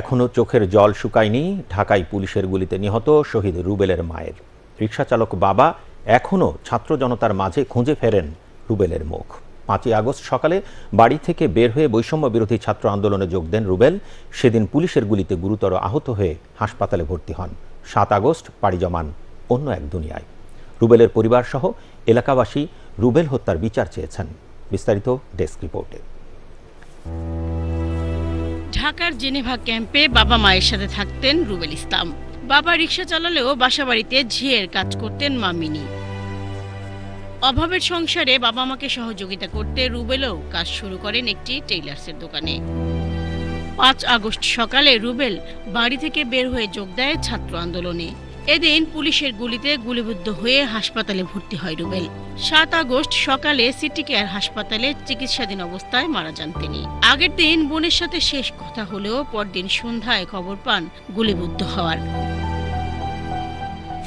এখনও চোখের জল শুকায়নি, ঢাকায় পুলিশের গুলিতে নিহত শহীদ রুবেলের মায়ের। রিকশাচালক বাবা এখনও ছাত্র জনতার মাঝে খুঁজে ফেরেন রুবেলের মুখ। পাঁচই আগস্ট সকালে বাড়ি থেকে বের হয়ে বৈষম্য বিরোধী ছাত্র আন্দোলনে যোগ দেন রুবেল। সেদিন পুলিশের গুলিতে গুরুতর আহত হয়ে হাসপাতালে ভর্তি হন। সাত আগস্ট পাড়ি জমান অন্য এক দুনিয়ায়। রুবেলের পরিবার সহ এলাকাবাসী রুবেল হত্যার বিচার চেয়েছেন। বিস্তারিত ডেস্ক রিপোর্টে। ঢাকার জেনেভা ক্যাম্পে বাবা মায়ের সাথে থাকতেন রুবেল ইসলাম। বাবা রিক্সা চালালেও বাসাবাড়িতে ঝিয়ের কাজ করতেন মামিনি। অভাবের সংসারে বাবা মাকে সহযোগিতা করতে রুবেলও কাজ শুরু করেন একটি টেইলার্সের দোকানে। পাঁচ আগস্ট সকালে রুবেল বাড়ি থেকে বের হয়ে যোগ দেয় ছাত্র আন্দোলনে। এদিন পুলিশের গুলিতে গুলিবিদ্ধ হয়ে হাসপাতালে ভর্তি হয় রুবেল। সাত আগস্ট সকালে সিটি কেয়ার হাসপাতালে চিকিৎসাধীন অবস্থায় মারা যান তিনি। আগের দিন বোনের সাথে শেষ কথা হলেও পরদিন সন্ধ্যায় খবর পান গুলিবিদ্ধ হওয়ার।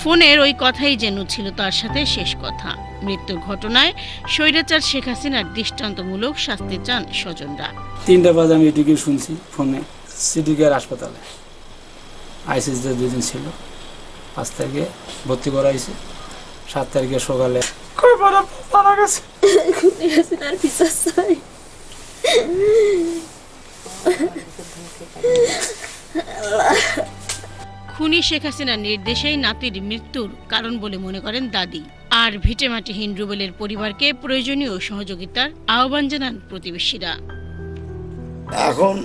ফোনের ওই কথাই যেন ছিল তার সাথে শেষ কথা। মৃত্যুর ঘটনায় স্বৈরাচার শেখ হাসিনার দৃষ্টান্তমূলক শাস্তি চান স্বজনরা। তিনটা বাজে আমি এটিকে শুনছি ফোনে, সিটি কেয়ার হাসপাতালে। আইসিসিতে দুদিন ছিল। পাঁচ তারিখে ভর্তি করা হয়েছে সাত তারিখে সকালে মারা গেছে। খুনি শেখ হাসিনার নির্দেশেই নাতির মৃত্যুর কারণ বলে মনে করেন দাদি। আর ভিটেমাটিহীন রুবেলের পরিবারকে প্রয়োজনীয় সহযোগিতার আহ্বান জানান প্রতিবেশীরা। এখন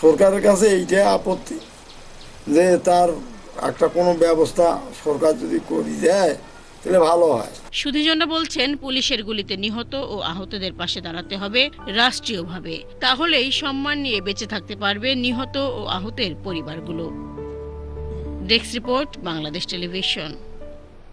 সরকারের কাছে এইটা আপত্তি যে তার একটা কোনো ব্যবস্থা সরকার যদি করে দেয়, তাহলে ভালো হয়। সুধীজনরা বলছেন, পুলিশের গুলিতে নিহত ও আহতদের পাশে দাঁড়াতে হবে রাষ্ট্রীয়ভাবে। তাহলেই সম্মান নিয়ে বেঁচে থাকতে পারবে নিহত ও আহতের পরিবারগুলো। Desk report, Bangladesh television.